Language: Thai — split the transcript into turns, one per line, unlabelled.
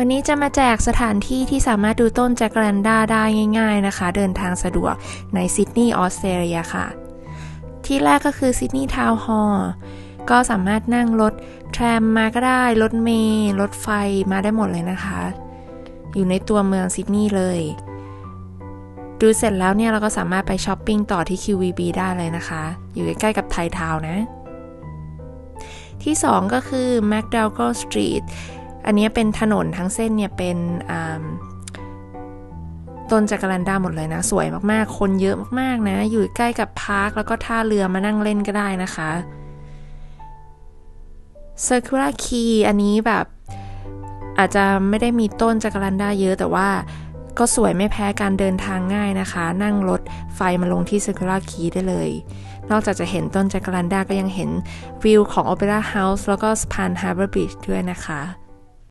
วันนี้จะมาแจกสถานที่ที่สามารถดูต้นแจ็คแรนด้าได้ง่าย ๆนะคะ เดินทางสะดวกในซิดนีย์ออสเตรเลียค่ะ ที่แรกก็คือซิดนีย์ทาวน์ฮอลล์ก็สามารถนั่งรถแทรมมาก็ได้ รถเมล์รถไฟมาได้หมดเลยนะคะ อยู่ในตัวเมืองซิดนีย์เลย ดูเสร็จแล้วเนี่ยเราก็สามารถไปช้อปปิ้งต่อที่ QVB ได้เลยนะคะ อยู่ใกล้ๆกับไททาวน์นะ ที่ 2 ก็คือ McDougall Street อันนี้เป็นถนนทั้งเส้นเนี่ยเป็นต้นจักรันดาหมดเลยนะ สวยมากๆ คนเยอะมากๆนะ อยู่ใกล้กับพาร์ค แล้วก็ท่าเรือมานั่งเล่นก็ได้นะคะ Circular Quay อันนี้แบบอาจจะไม่ได้มีต้นจักรันดาเยอะแต่ว่าก็สวยไม่แพ้การเดินทางง่ายนะคะ นั่งรถไฟมาลงที่ Circular Quay ได้เลย นอกจากจะเห็นต้นจักรันดาก็ยังเห็นวิวของ Opera House แล้วก็สะพาน Harbour Bridge ด้วยนะคะ